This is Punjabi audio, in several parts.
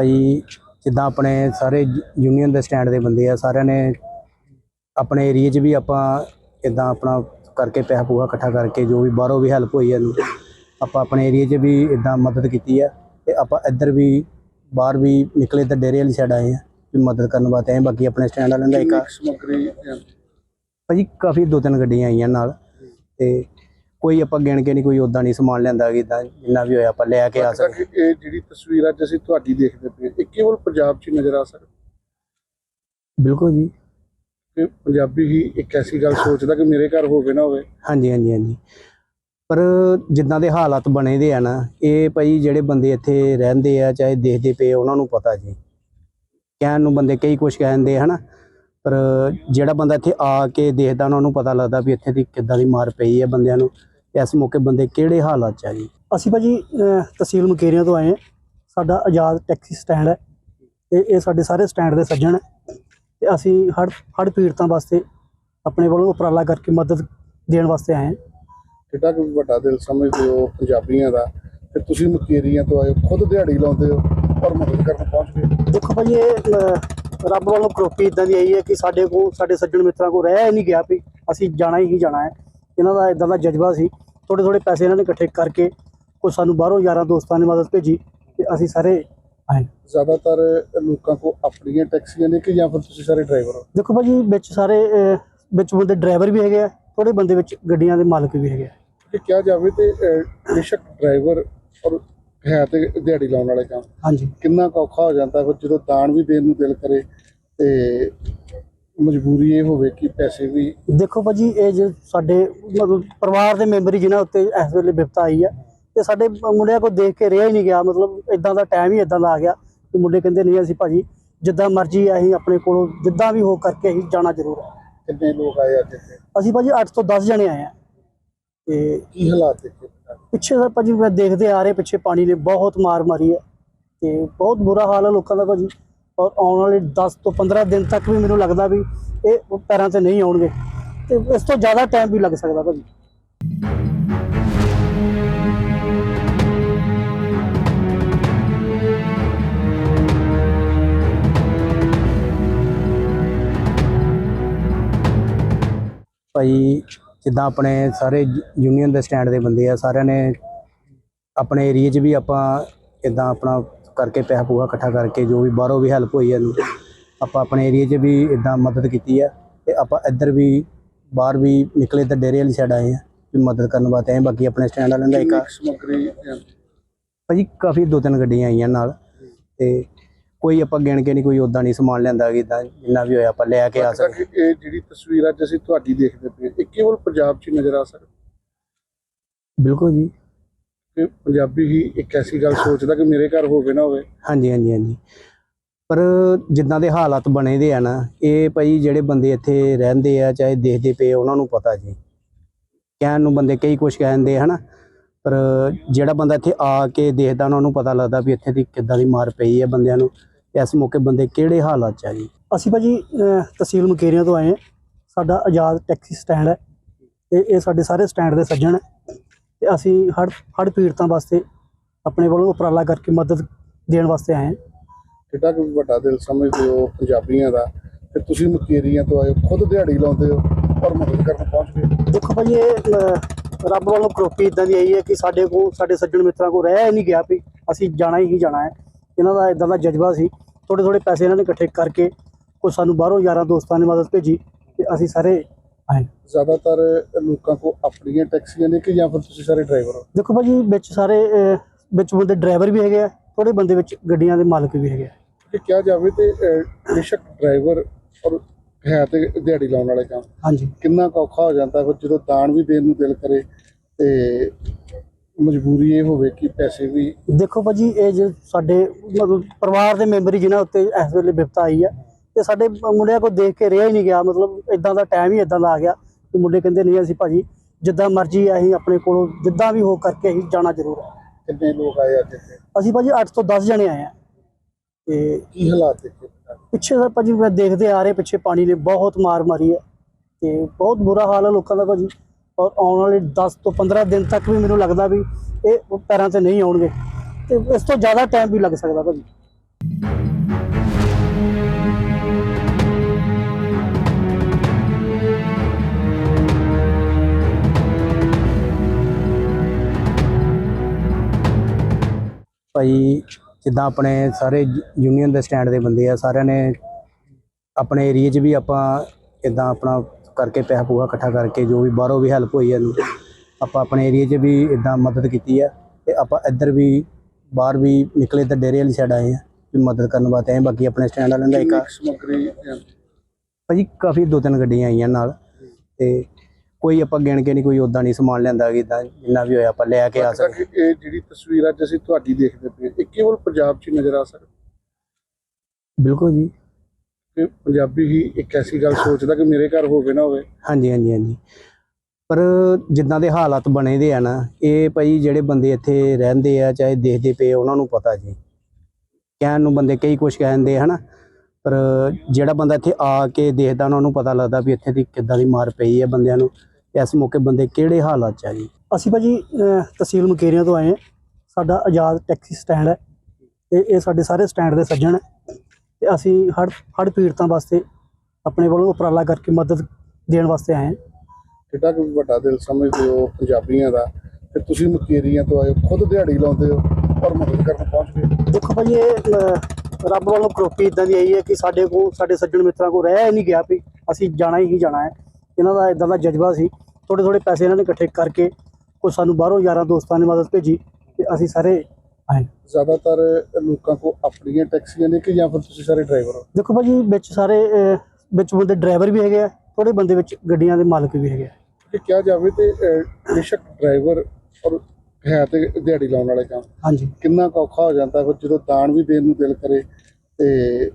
ਭਾਈ ਜਿੱਦਾਂ ਆਪਣੇ ਸਾਰੇ ਯੂਨੀਅਨ ਦੇ ਸਟੈਂਡ ਦੇ ਬੰਦੇ ਆ ਸਾਰਿਆਂ ਨੇ ਆਪਣੇ ਏਰੀਆ 'ਚ ਵੀ ਆਪਾਂ ਇਦਾਂ ਆਪਣਾ ਕਰਕੇ ਪੈਸਾ ਪੂਆ ਇਕੱਠਾ ਕਰਕੇ ਜੋ ਵੀ ਬਾਹਰੋਂ ਵੀ ਹੈਲਪ ਹੋਈ ਹੈ ਇਹਨੂੰ ਆਪਾਂ ਆਪਣੇ ਏਰੀਆ 'ਚ ਵੀ ਇਦਾਂ ਮਦਦ ਕੀਤੀ ਹੈ ਤੇ ਆਪਾਂ ਇੱਧਰ ਵੀ ਬਾਹਰ ਵੀ ਨਿਕਲੇ ਤਾਂ ਡੇਰੇ ਵਾਲੀ ਸਾਈਡ ਆਏ ਆ ਵੀ ਮਦਦ ਕਰਨ ਵਾਸਤੇ ਆਏ ਬਾਕੀ ਆਪਣੇ ਸਟੈਂਡ ਵਾਲਿਆਂ ਦਾ ਇੱਕ ਸਮੱਗਰੀ ਭਾਜੀ ਕਾਫੀ ਦੋ ਤਿੰਨ ਗੱਡੀਆਂ ਆਈਆਂ ਨਾਲ ਤੇ ਕੋਈ ਆਪਾਂ ਗਿਣ ਕੇ ਨਹੀਂ ਕੋਈ ਉਦਾਂ ਨਹੀਂ ਸਮਾਨ ਲਿਆਂਦਾ ਕਿ ਇਦਾਂ ਜਿੰਨਾ ਵੀ ਹੋਇਆ ਆਪਾਂ ਲੈ ਕੇ ਆ ਸਕਦੇ। ਇਹ ਜਿਹੜੀ ਤਸਵੀਰ ਅੱਜ ਅਸੀਂ ਤੁਹਾਡੀ ਦੇਖਦੇ ਪਏ ਇਹ ਕੇਵਲ ਪੰਜਾਬ 'ਚ ਨਜ਼ਰ ਆ ਸਕਦੀ? ਬਿਲਕੁਲ ਜੀ। ਕਿ ਪੰਜਾਬੀ ਹੀ ਇੱਕ ਐਸੀ ਗੱਲ ਸੋਚਦਾ ਕਿ ਮੇਰੇ ਘਰ ਹੋਵੇ ਨਾ ਹੋਵੇ। ਹਾਂਜੀ ਹਾਂਜੀ ਹਾਂਜੀ। ਪਰ ਜਿੱਦਾਂ ਦੇ ਹਾਲਾਤ ਬਣੇ ਦੇ ਆ ਨਾ ਇਹ ਭਾਈ ਜਿਹੜੇ ਬੰਦੇ ਇੱਥੇ ਰਹਿੰਦੇ ਆ ਚਾਹੇ ਦੇਖਦੇ ਪਏ ਉਹਨਾਂ ਨੂੰ ਪਤਾ ਜੀ। ਕਹਿਣ ਨੂੰ ਬੰਦੇ ਕਈ ਕੁਝ ਕਹਿੰਦੇ ਹਨਾ? ਪਰ ਜਿਹੜਾ ਬੰਦਾ ਇੱਥੇ ਆ ਕੇ ਦੇਖਦਾ ਉਹਨਾਂ ਨੂੰ ਪਤਾ ਲੱਗਦਾ ਵੀ ਇੱਥੇ ਦੀ ਕਿੱਦਾਂ ਦੀ ਮਾਰ ਪਈ ਹੈ ਬੰਦਿਆਂ ਨੂੰ। ਇਸ ਮੌਕੇ ਬੰਦੇ ਕਿਹੜੇ ਹਾਲਾਤ 'ਚ ਆ ਜੀ? ਅਸੀਂ ਭਾਜੀ ਅਹ, ਤਹਿਸੀਲ ਮੁਕੇਰੀਆਂ ਤੋਂ ਆਏ ਹਾਂ। ਸਾਡਾ ਆਜ਼ਾਦ ਟੈਕਸੀ ਸਟੈਂਡ ਹੈ ਤੇ ਇਹ ਸਾਡੇ ਸਾਰੇ ਸਟੈਂਡ ਦੇ ਸੱਜਣ ਹੈ ਤੇ ਅਸੀਂ ਹੜ ਹੜ ਪੀੜਤਾਂ ਵਾਸਤੇ ਆਪਣੇ ਵੱਲੋਂ ਉਪਰਾਲਾ ਕਰਕੇ ਮਦਦ ਦੇਣ ਵਾਸਤੇ ਆਏ ਹਾਂ। ਕਿੱਡਾ ਕੁ ਵੱਡਾ ਦਿਲ ਸਮਝਦੇ ਹੋ ਪੰਜਾਬੀਆਂ ਦਾ? ਤੇ ਤੁਸੀਂ ਮੁਕੇਰੀਆਂ ਤੋਂ ਆਏ ਹੋ, ਖੁਦ ਦਿਹਾੜੀ ਲਾਉਂਦੇ ਹੋ ਔਰ ਮਦਦ ਕਰਨ ਪਹੁੰਚ ਗਏ? ਦੇਖੋ ਭਾਜੀ ਇਹ ਅਹ, ਰੱਬ ਵੱਲੋਂ ਕਰੋਪੀ ਇਦਾਂ ਦੀ ਆਈ ਹੈ ਕਿ ਸਾਡੇ ਕੋਲ ਸਾਡੇ ਸੱਜਣ ਮਿੱਤਰਾਂ ਕੋਲ ਰਹਿ ਹੀ ਨਹੀਂ ਗਿਆ ਵੀ ਅਸੀਂ ਜਾਣਾ ਹੀ ਜਾਣਾ ਹੈ। ਇਹਨਾਂ ਦਾ ਇਦਾਂ ਦਾ ਜਜ਼ਬਾ ਸੀ। ਥੋੜੇ ਥੋੜੇ ਪੈਸੇ ਇਹਨਾਂ ਨੇ ਇਕੱਠੇ ਕਰਕੇ ਕੁਝ ਸਾਨੂੰ ਬਾਹਰੋਂ ਯਾਰਾਂ ਦੋਸਤਾਂ ਨੇ ਮਦਦ ਭੇਜੀ ਤੇ ਅਸੀਂ ਸਾਰੇ ਆਏ। ਜ਼ਿਆਦਾਤਰ ਲੋਕਾਂ ਕੋ ਆਪਣੀਆਂ ਟੈਕਸੀਆਂ ਨੇ ਕਿ ਜਾਂ ਫਿਰ ਤੁਸੀਂ ਸਾਰੇ ਡਰਾਈਵਰ ਹੋ? ਦੇਖੋ ਭਾਜੀ ਵਿੱਚ ਸਾਰੇ ਵਿੱਚ ਬੰਦੇ ਡਰਾਈਵਰ ਵੀ ਹੈਗੇ ਆ ਥੋੜੇ ਬੰਦੇ ਵਿੱਚ ਗੱਡੀਆਂ ਦੇ ਮਾਲਕ ਵੀ ਹੈਗੇ ਆ। ਕਿ ਕਿਹਾ ਜਾਵੇ ਤੇ ਬੇਸ਼ੱਕ ਡਰਾਈਵਰ ਔਰ ਹੈ ਤੇ ਦਿਹਾੜੀ ਲਾਉਣ ਵਾਲੇ ਕੰਮ। ਹਾਂਜੀ। ਕਿੰਨਾ ਔਖਾ ਹੋ ਜਾਂਦਾ ਫਿਰ ਜਦੋਂ ਦਾਨ ਵੀ ਦੇਣ ਨੂੰ ਦਿਲ ਕਰੇ ਤੇ ਮਜਬੂਰੀ ਇਹ ਹੋਵੇ ਕਿ ਪੈਸੇ ਵੀ ਦੇਖੋ ਭਾਜੀ ਇਹ ਜੇ ਸਾਡੇ ਮਤਲਬ ਪਰਿਵਾਰ ਦੇ ਮੈਂਬਰ ਹੀ ਜਿਨ੍ਹਾਂ ਉੱਤੇ ਇਸ ਵੇਲੇ ਵਿਪਤਾ ਆਈ ਆ ਤੇ ਸਾਡੇ ਮੁੰਡਿਆਂ ਕੋ ਦੇਖ ਕੇ ਰਿਹਾ ਹੀ ਨਹੀਂ ਗਿਆ ਮਤਲਬ ਇਦਾਂ ਦਾ ਟਾਈਮ ਹੀ ਇਦਾਂ ਦਾ ਆ ਗਿਆ ਕਿ ਮੁੰਡੇ ਕਹਿੰਦੇ ਨਹੀਂ ਅਸੀਂ ਭਾਜੀ ਜਿੱਦਾਂ ਮਰਜ਼ੀ ਅਸੀਂ ਆਪਣੇ ਕੋਲੋਂ ਜਿੱਦਾਂ ਵੀ ਹੋ ਕਰਕੇ ਅਸੀਂ ਜਾਣਾ ਜ਼ਰੂਰ ਹੈ ਕਿੰਨੇ ਲੋਕ ਆਏ ਅੱਜ ਇੱਥੇ? ਅਸੀਂ ਭਾਜੀ 8 ਤੋਂ 10 ਜਣੇ ਆਏ ਆ। ਤੇ ਕੀ ਹਾਲਾਤ ਦੇਖੇ? ਪਿੱਛੇ ਸਰ ਭਾਜੀ ਮੈਂ ਦੇਖਦੇ ਆ ਰਹੇ ਪਿੱਛੇ ਪਾਣੀ ਨੇ ਬਹੁਤ ਮਾਰ ਮਾਰੀ ਹੈ ਤੇ ਬਹੁਤ ਬੁਰਾ ਹਾਲ ਹੈ ਲੋਕਾਂ ਦਾ ਭਾਜੀ। ਔਰ ਆਉਣ ਵਾਲੇ 10 ਤੋਂ 15 ਦਿਨ ਤੱਕ ਵੀ ਮੈਨੂੰ ਲੱਗਦਾ ਵੀ ਇਹ ਪੈਰਾਂ ਤੇ ਨਹੀਂ ਆਉਣਗੇ। ਤੇ ਇਸ ਤੋਂ ਜ਼ਿਆਦਾ ਟਾਈਮ ਵੀ ਲੱਗ ਸਕਦਾ ਭਾਜੀ। ਭਾਈ, ਜਿੱਦਾਂ ਆਪਣੇ ਸਾਰੇ ਯੂਨੀਅਨ ਦੇ ਸਟੈਂਡ ਦੇ ਬੰਦੇ ਆ, ਸਾਰਿਆਂ ਨੇ ਆਪਣੇ ਏਰੀਆ 'ਚ ਵੀ ਆਪਾਂ ਇਦਾਂ ਆਪਣਾ ਕਰਕੇ ਪੈਸਾ ਪੂਆ ਇਕੱਠਾ ਕਰਕੇ ਜੋ ਵੀ ਬਾਹਰੋਂ ਵੀ ਹੈਲਪ ਹੋਈ ਹੈ ਇਹਨੂੰ ਆਪਾਂ ਆਪਣੇ ਏਰੀਆ 'ਚ ਵੀ ਇਦਾਂ ਮਦਦ ਕੀਤੀ ਹੈ ਤੇ ਆਪਾਂ ਇੱਧਰ ਵੀ ਬਾਹਰ ਵੀ ਨਿਕਲੇ ਤਾਂ ਡੇਰੇ ਵਾਲੀ ਸਾਈਡ ਆਏ ਆ ਵੀ ਮਦਦ ਕਰਨ ਵਾਸਤੇ ਆਏ। ਬਾਕੀ ਆਪਣੇ ਸਟੈਂਡ ਵਾਲਿਆਂ ਦਾ ਇੱਕ ਸਮੱਗਰੀ ਭਾਜੀ ਕਾਫੀ ਦੋ ਤਿੰਨ ਗੱਡੀਆਂ ਆਈਆਂ ਨਾਲ। ਤੇ ਕੋਈ ਆਪਾਂ ਗਿਣ ਕੇ ਨਹੀਂ ਕੋਈ ਉਦਾਂ ਨਹੀਂ ਸਮਾਨ ਲਿਆਂਦਾ ਕਿ ਇਦਾਂ ਜਿੰਨਾ ਵੀ ਹੋਇਆ ਆਪਾਂ ਲੈ ਕੇ ਆ ਸਕਦੇ। ਇਹ ਜਿਹੜੀ ਤਸਵੀਰ ਅੱਜ ਅਸੀਂ ਤੁਹਾਡੀ ਦੇਖਦੇ ਪਏ ਇਹ ਕੇਵਲ ਪੰਜਾਬ 'ਚ ਨਜ਼ਰ ਆ ਸਕਦੀ? ਬਿਲਕੁਲ ਜੀ। ਕਿ ਪੰਜਾਬੀ ਹੀ ਇੱਕ ਐਸੀ ਗੱਲ ਸੋਚਦਾ ਕਿ ਮੇਰੇ ਘਰ ਹੋਵੇ ਨਾ ਹੋਵੇ। ਹਾਂਜੀ ਹਾਂਜੀ ਹਾਂਜੀ। ਪਰ ਜਿੱਦਾਂ ਦੇ ਹਾਲਾਤ ਬਣੇ ਦੇ ਆ ਨਾ ਇਹ ਭਾਈ ਜਿਹੜੇ ਬੰਦੇ ਇੱਥੇ ਰਹਿੰਦੇ ਆ ਚਾਹੇ ਦੇਖਦੇ ਪਏ ਉਹਨਾਂ ਨੂੰ ਪਤਾ ਜੀ। ਕਹਿਣ ਨੂੰ ਬੰਦੇ ਕਈ ਕੁਝ ਕਹਿੰਦੇ ਹਨਾ? ਪਰ ਜਿਹੜਾ ਬੰਦਾ ਇੱਥੇ ਆ ਕੇ ਦੇਖਦਾ ਉਹਨਾਂ ਨੂੰ ਪਤਾ ਲੱਗਦਾ ਵੀ ਇੱਥੇ ਦੀ ਕਿੱਦਾਂ ਦੀ ਮਾਰ ਪਈ ਹੈ ਬੰਦਿਆਂ ਨੂੰ ਤੇ ਇਸ ਮੌਕੇ ਬੰਦੇ ਕਿਹੜੇ ਹਾਲਾਤ 'ਚ ਆ ਜੀ? ਅਸੀਂ ਭਾਜੀ ਤਹਿਸੀਲ ਮੁਕੇਰੀਆਂ ਤੋਂ ਆਏ ਹਾਂ। ਸਾਡਾ ਆਜ਼ਾਦ ਟੈਕਸੀ ਸਟੈਂਡ ਹੈ ਤੇ ਇਹ ਸਾਡੇ ਸਾਰੇ ਸਟੈਂਡ ਦੇ ਸੱਜਣ ਹੈ। ਤੇ ਅਸੀਂ ਹੜ ਹੜ ਪੀੜਤਾਂ ਵਾਸਤੇ ਆਪਣੇ ਵੱਲੋਂ ਉਪਰਾਲਾ ਕਰਕੇ ਮਦਦ ਦੇਣ ਵਾਸਤੇ ਆਏ ਹਾਂ। ਕਿੱਡਾ ਕੁ ਵੱਡਾ ਦਿਲ ਸਮਝਦੇ ਹੋ ਪੰਜਾਬੀਆਂ ਦਾ ਤੇ ਤੁਸੀਂ ਮੁਕੇਰੀਆਂ ਤੋਂ ਆਏ ਹੋ, ਖੁਦ ਦਿਹਾੜੀ ਲਾਉਂਦੇ ਹੋ ਔਰ ਮਦਦ ਕਰਨ ਪਹੁੰਚ ਗਏ। ਦੇਖੋ ਭਾਜੀ ਇਹ ਅਹ, ਰੱਬ ਵੱਲੋਂ ਕਰੋਪੀ ਇਦਾਂ ਦੀ ਆਈ ਹੈ ਕਿ ਸਾਡੇ ਕੋਲ ਸਾਡੇ ਸੱਜਣ ਮਿੱਤਰਾਂ ਕੋਲ ਰਹਿ ਹੀ ਨਹੀਂ ਗਿਆ ਵੀ ਅਸੀਂ ਜਾਣਾ ਹੀ ਜਾਣਾ ਹੈ। ਇਹਨਾਂ ਦਾ ਇਦਾਂ ਦਾ ਜਜ਼ਬਾ ਸੀ। ਥੋੜੇ ਥੋੜੇ ਪੈਸੇ ਇਹਨਾਂ ਨੇ ਇਕੱਠੇ ਕਰਕੇ ਕੁਝ ਸਾਨੂੰ ਬਾਹਰੋਂ ਯਾਰਾਂ ਦੋਸਤਾਂ ਨੇ ਮਦਦ ਭੇਜੀ ਤੇ ਅਸੀਂ ਸਾਰੇ ਜ਼ਿਆਦਾਤਰ ਲੋਕਾਂ ਕੋ ਆਪਣੀਆਂ ਟੈਕਸੀਆਂ ਨੇ ਕਿ ਜਾਂ ਫਿਰ ਤੁਸੀਂ ਸਾਰੇ ਡਰਾਈਵਰ ਹੋ? ਦੇਖੋ ਭਾਜੀ ਵਿੱਚ ਸਾਰੇ ਅਹ, ਵਿੱਚ ਬੰਦੇ ਡਰਾਈਵਰ ਵੀ ਹੈਗੇ ਆ ਥੋੜੇ ਬੰਦੇ ਵਿੱਚ ਗੱਡੀਆਂ ਦੇ ਮਾਲਕ ਵੀ ਹੈਗੇ ਆ। ਕਿ ਕਿਹਾ ਜਾਵੇ ਤੇ ਅਹ, ਬੇਸ਼ੱਕ ਡਰਾਈਵਰ ਔਰ ਹੈ ਤੇ ਦਿਹਾੜੀ ਲਾਉਣ ਵਾਲੇ ਕੰਮ। ਹਾਂਜੀ। ਕਿੰਨਾ ਕੁ ਔਖਾ ਹੋ ਜਾਂਦਾ ਫਿਰ ਜਦੋਂ ਦਾਨ ਵੀ ਦੇਣ ਨੂੰ ਦਿਲ ਕਰੇ ਤੇ ਮਜਬੂਰੀ ਇਹ ਹੋਵੇ ਕਿ ਪੈਸੇ ਵੀ ਦੇਖੋ ਭਾਜੀ ਇਹ ਜੇ ਸਾਡੇ ਮਤਲਬ ਪਰਿਵਾਰ ਦੇ ਮੈਂਬਰ ਹੀ ਜਿਨ੍ਹਾਂ ਉੱਤੇ ਇਸ ਵੇਲੇ ਵਿਪਤਾ ਆਈ ਆ ਤੇ ਸਾਡੇ ਮੁੰਡਿਆਂ ਕੋ ਦੇਖ ਕੇ ਰਿਹਾ ਹੀ ਨਹੀਂ ਗਿਆ ਮਤਲਬ ਇਦਾਂ ਦਾ ਟਾਈਮ ਹੀ ਇਦਾਂ ਦਾ ਆ ਗਿਆ ਕਿ ਮੁੰਡੇ ਕਹਿੰਦੇ ਨਹੀਂ ਅਸੀਂ ਭਾਜੀ ਜਿੱਦਾਂ ਮਰਜ਼ੀ ਅਸੀਂ ਆਪਣੇ ਕੋਲੋਂ ਜਿੱਦਾਂ ਵੀ ਹੋ ਕਰਕੇ ਅਸੀਂ ਜਾਣਾ ਜ਼ਰੂਰ ਹੈ ਕਿੰਨੇ ਲੋਕ ਆਏ ਅੱਜ ਇੱਥੇ? ਅਸੀਂ ਭਾਜੀ 8 ਤੋਂ 10 ਜਣੇ ਆਏ ਆ। ਤੇ ਕੀ ਹਾਲਾਤ ਦੇਖੇ? ਪਿੱਛੇ ਸਰ ਭਾਜੀ ਮੈਂ ਦੇਖਦੇ ਆ ਰਹੇ ਪਿੱਛੇ ਪਾਣੀ ਨੇ ਬਹੁਤ ਮਾਰ ਮਾਰੀ ਹੈ ਤੇ ਬਹੁਤ ਬੁਰਾ ਹਾਲ ਹੈ ਲੋਕਾਂ ਦਾ ਭਾਜੀ। ਔਰ ਆਉਣ ਵਾਲੇ 10 ਤੋਂ 15 ਦਿਨ ਤੱਕ ਵੀ ਮੈਨੂੰ ਲੱਗਦਾ ਵੀ ਇਹ ਪੈਰਾਂ ਤੇ ਨਹੀਂ ਆਉਣਗੇ। ਤੇ ਇਸ ਤੋਂ ਜ਼ਿਆਦਾ ਟਾਈਮ ਵੀ ਲੱਗ ਸਕਦਾ ਭਾਜੀ। ਭਾਈ ਜਿੱਦਾਂ ਆਪਣੇ ਸਾਰੇ ਯੂਨੀਅਨ ਦੇ ਸਟੈਂਡ ਦੇ ਬੰਦੇ ਆ ਸਾਰਿਆਂ ਨੇ ਆਪਣੇ ਏਰੀਆ 'ਚ ਵੀ ਆਪਾਂ ਇਦਾਂ ਆਪਣਾ ਕਰਕੇ ਪੈਸਾ ਪੂਆ ਇਕੱਠਾ ਕਰਕੇ ਜੋ ਵੀ ਬਾਹਰੋਂ ਵੀ ਹੈਲਪ ਹੋਈ ਹੈ ਇਹਨੂੰ ਆਪਾਂ ਆਪਣੇ ਏਰੀਆ 'ਚ ਵੀ ਇਦਾਂ ਮਦਦ ਕੀਤੀ ਹੈ ਤੇ ਆਪਾਂ ਇੱਧਰ ਵੀ ਬਾਹਰ ਵੀ ਨਿਕਲੇ ਤਾਂ ਡੇਰੇ ਵਾਲੀ ਸਾਈਡ ਆਏ ਆ ਵੀ ਮਦਦ ਕਰਨ ਵਾਸਤੇ ਆਏ ਬਾਕੀ ਆਪਣੇ ਸਟੈਂਡ ਵਾਲਿਆਂ ਦਾ ਇੱਕ ਸਮੱਗਰੀ ਭਾਜੀ ਕਾਫੀ ਦੋ ਤਿੰਨ ਗੱਡੀਆਂ ਆਈਆਂ ਨਾਲ ਤੇ ਕੋਈ ਆਪਾਂ ਗਿਣ ਕੇ ਨਹੀਂ ਕੋਈ ਉਦਾਂ ਨਹੀਂ ਸਮਾਨ ਲਿਆਂਦਾ ਕਿ ਇਦਾਂ ਜਿੰਨਾ ਵੀ ਹੋਇਆ ਆਪਾਂ ਲੈ ਕੇ ਆ ਸਕਦੇ। ਇਹ ਜਿਹੜੀ ਤਸਵੀਰ ਅੱਜ ਅਸੀਂ ਤੁਹਾਡੀ ਦੇਖਦੇ ਪਏ ਇਹ ਕੇਵਲ ਪੰਜਾਬ 'ਚ ਨਜ਼ਰ ਆ ਸਕਦੀ? ਬਿਲਕੁਲ ਜੀ। ਕਿ ਪੰਜਾਬੀ ਹੀ ਇੱਕ ਐਸੀ ਗੱਲ ਸੋਚਦਾ ਕਿ ਮੇਰੇ ਘਰ ਹੋਵੇ ਨਾ ਹੋਵੇ। ਹਾਂਜੀ ਹਾਂਜੀ ਹਾਂਜੀ। ਪਰ ਜਿੱਦਾਂ ਦੇ ਹਾਲਾਤ ਬਣੇ ਦੇ ਆ ਨਾ ਇਹ ਭਾਈ ਜਿਹੜੇ ਬੰਦੇ ਇੱਥੇ ਰਹਿੰਦੇ ਆ ਚਾਹੇ ਦੇਖਦੇ ਪਏ ਉਹਨਾਂ ਨੂੰ ਪਤਾ ਜੀ। ਕਹਿਣ ਨੂੰ ਬੰਦੇ ਕਈ ਕੁਝ ਕਹਿੰਦੇ ਹਨਾ? ਪਰ ਜਿਹੜਾ ਬੰਦਾ ਇੱਥੇ ਆ ਕੇ ਦੇਖਦਾ ਉਹਨਾਂ ਨੂੰ ਪਤਾ ਲੱਗਦਾ ਵੀ ਇੱਥੇ ਦੀ ਕਿੱਦਾਂ ਦੀ ਮਾਰ ਪਈ ਹੈ ਬੰਦਿਆਂ ਨੂੰ। ਇਸ ਮੌਕੇ ਬੰਦੇ ਕਿਹੜੇ ਹਾਲਾਤ 'ਚ ਆ ਜੀ? ਅਸੀਂ ਭਾਜੀ ਅਹ, ਤਹਿਸੀਲ ਮੁਕੇਰੀਆਂ ਤੋਂ ਆਏ ਹਾਂ। ਸਾਡਾ ਆਜ਼ਾਦ ਟੈਕਸੀ ਸਟੈਂਡ ਹੈ ਤੇ ਇਹ ਸਾਡੇ ਸਾਰੇ ਸਟੈਂਡ ਦੇ ਸੱਜਣ ਹੈ ਤੇ ਅਸੀਂ ਹੜ ਹੜ ਪੀੜਤਾਂ ਵਾਸਤੇ ਆਪਣੇ ਵੱਲੋਂ ਉਪਰਾਲਾ ਕਰਕੇ ਮਦਦ ਦੇਣ ਵਾਸਤੇ ਆਏ ਹਾਂ। ਕਿੱਡਾ ਕੁ ਵੱਡਾ ਦਿਲ ਸਮਝਦੇ ਹੋ ਪੰਜਾਬੀਆਂ ਦਾ ਕਿ ਤੁਸੀਂ ਮੁਕੇਰੀਆਂ ਤੋਂ ਆਏ ਹੋ, ਖੁਦ ਦਿਹਾੜੀ ਲਾਉਂਦੇ ਹੋ ਔਰ ਮਦਦ ਕਰਨ ਪਹੁੰਚ ਗਏ? ਦੇਖੋ ਭਾਜੀ ਇਹ ਅਹ, ਰੱਬ ਵੱਲੋਂ ਕਰੋਪੀ ਇਦਾਂ ਦੀ ਆਈ ਹੈ ਕਿ ਸਾਡੇ ਕੋਲ ਸਾਡੇ ਸੱਜਣ ਮਿੱਤਰਾਂ ਕੋਲ ਰਹਿ ਹੀ ਨਹੀਂ ਗਿਆ ਵੀ ਅਸੀਂ ਜਾਣਾ ਹੀ ਜਾਣਾ ਹੈ। ਇਹਨਾਂ ਦਾ ਇਦਾਂ ਦਾ ਜਜ਼ਬਾ ਸੀ ਥੋੜੇ ਥੋੜੇ ਪੈਸੇ ਇਹਨਾਂ ਨੇ ਇਕੱਠੇ ਕਰਕੇ ਕੁਝ ਸਾਨੂੰ ਬਾਹਰੋਂ ਯਾਰਾਂ ਦੋਸਤਾਂ ਨੇ ਮਦਦ ਭੇਜੀ ਤੇ ਅਸੀਂ ਸਾਰੇ ਆਏ। ਜ਼ਿਆਦਾਤਰ ਲੋਕਾਂ ਕੋ ਆਪਣੀਆਂ ਟੈਕਸੀਆਂ ਨੇ ਕਿ ਜਾਂ ਫਿਰ ਤੁਸੀਂ ਸਾਰੇ ਡਰਾਈਵਰ ਹੋ? ਦੇਖੋ ਭਾਜੀ ਵਿੱਚ ਸਾਰੇ ਵਿੱਚ ਬੰਦੇ ਡਰਾਈਵਰ ਵੀ ਹੈਗੇ ਆ ਥੋੜੇ ਬੰਦੇ ਵਿੱਚ ਗੱਡੀਆਂ ਦੇ ਮਾਲਕ ਵੀ ਹੈਗੇ ਆ। ਕਿ ਕਿਹਾ ਜਾਵੇ ਤੇ ਬੇਸ਼ੱਕ ਡਰਾਈਵਰ ਔਰ ਹੈ ਤੇ ਦਿਹਾੜੀ ਲਾਉਣ ਵਾਲੇ ਕੰਮ। ਹਾਂਜੀ। ਕਿੰਨਾ ਔਖਾ ਹੋ ਜਾਂਦਾ ਫਿਰ ਜਦੋਂ ਦਾਨ ਵੀ ਦੇਣ ਨੂੰ ਦਿਲ ਕਰੇ ਤੇ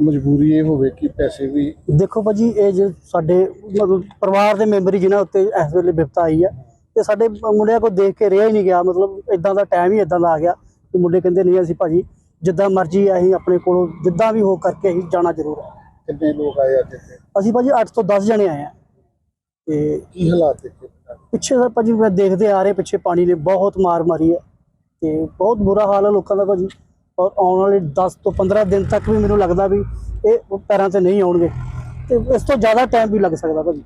ਮਜਬੂਰੀ ਇਹ ਹੋਵੇ ਕਿ ਪੈਸੇ ਵੀ ਦੇਖੋ ਭਾਜੀ ਇਹ ਜੇ ਸਾਡੇ ਮਤਲਬ ਪਰਿਵਾਰ ਦੇ ਮੈਂਬਰ ਹੀ ਜਿਨ੍ਹਾਂ ਉੱਤੇ ਇਸ ਵੇਲੇ ਵਿਪਤਾ ਆਈ ਹੈ ਤੇ ਸਾਡੇ ਮੁੰਡਿਆਂ ਕੋਲ ਦੇਖ ਕੇ ਰਿਹਾ ਹੀ ਨਹੀਂ ਗਿਆ ਮਤਲਬ ਇਦਾਂ ਦਾ ਟਾਈਮ ਹੀ ਇਦਾਂ ਦਾ ਆ ਗਿਆ ਕਿ ਮੁੰਡੇ ਕਹਿੰਦੇ ਨਹੀਂ ਅਸੀਂ ਭਾਜੀ ਜਿੱਦਾਂ ਮਰਜ਼ੀ ਅਸੀਂ ਆਪਣੇ ਕੋਲੋਂ ਜਿੱਦਾਂ ਵੀ ਹੋ ਕਰਕੇ ਅਸੀਂ ਜਾਣਾ ਜ਼ਰੂਰ ਹੈ ਕਿੰਨੇ ਲੋਕ ਆਏ ਅੱਜ ਇੱਥੇ? ਅਸੀਂ ਭਾਜੀ 8 ਤੋਂ 10 ਜਣੇ ਆਏ ਆ। ਤੇ ਕੀ ਹਾਲਾਤ ਦੇਖੇ? ਪਿੱਛੇ ਸਰ ਭਾਜੀ ਮੈਂ ਦੇਖਦੇ ਆ ਰਹੇ ਪਿੱਛੇ ਪਾਣੀ ਨੇ ਬਹੁਤ ਮਾਰ ਮਾਰੀ ਹੈ ਤੇ ਬਹੁਤ ਬੁਰਾ ਹਾਲ ਹੈ ਲੋਕਾਂ ਦਾ ਭਾਜੀ। ਔਰ ਆਉਣ ਵਾਲੇ 10 ਤੋਂ 15 ਦਿਨ ਤੱਕ ਵੀ ਮੈਨੂੰ ਲੱਗਦਾ ਵੀ ਇਹ ਪੈਰਾਂ ਤੇ ਨਹੀਂ ਆਉਣਗੇ। ਤੇ ਇਸ ਤੋਂ ਜ਼ਿਆਦਾ ਟਾਈਮ ਵੀ ਲੱਗ ਸਕਦਾ ਭਾਜੀ।